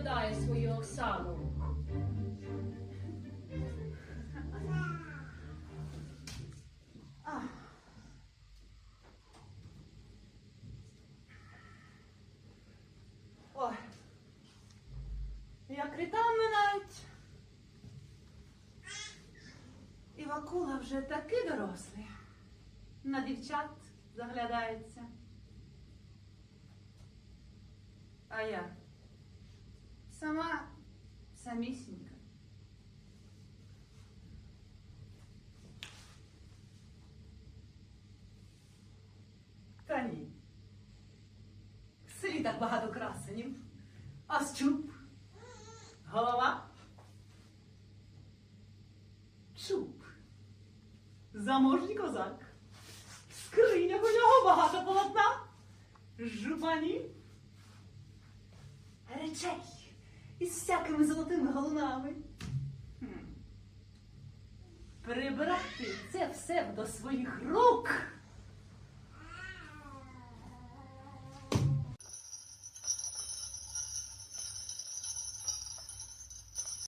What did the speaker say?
виглядає свою Оксану. Ой. Як літа минають. І Вакула вже такий дорослий. На дівчат заглядається. А я сама самісінька. Та ні. В селі так багато красенів. А щуп? Голова? Чуб. Заможний козак. В скринях у нього багато полотна. Жупанів. Речей із всякими золотими галунами. Прибрати це все до своїх рук.